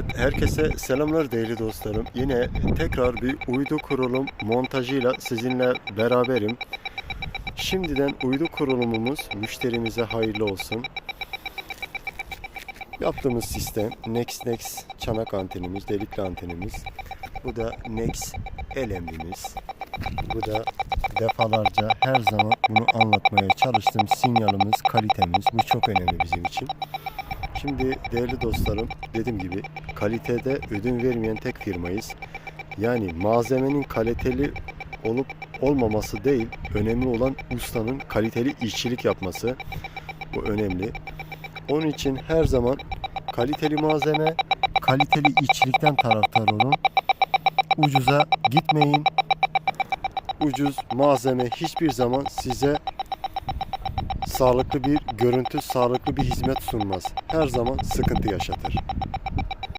Evet, herkese selamlar değerli dostlarım. Yine tekrar bir uydu kurulum montajıyla sizinle beraberim. Şimdiden uydu kurulumumuz müşterimize hayırlı olsun. Yaptığımız sistem Next Next çanak antenimiz, delikli antenimiz. Bu da Next LM'imiz. Bu da defalarca her zaman bunu anlatmaya çalıştığım sinyalimiz, kalitemiz. Bu çok önemli bizim için. Şimdi değerli dostlarım dediğim gibi kalitede ödün vermeyen tek firmayız. Yani malzemenin kaliteli olup olmaması değil, önemli olan ustanın kaliteli işçilik yapması. Bu önemli. Onun için her zaman kaliteli malzeme, kaliteli işçilikten taraftar olun. Ucuza gitmeyin. Ucuz malzeme hiçbir zaman size sağlıklı bir görüntü, sağlıklı bir hizmet sunmaz. Her zaman sıkıntı yaşatır.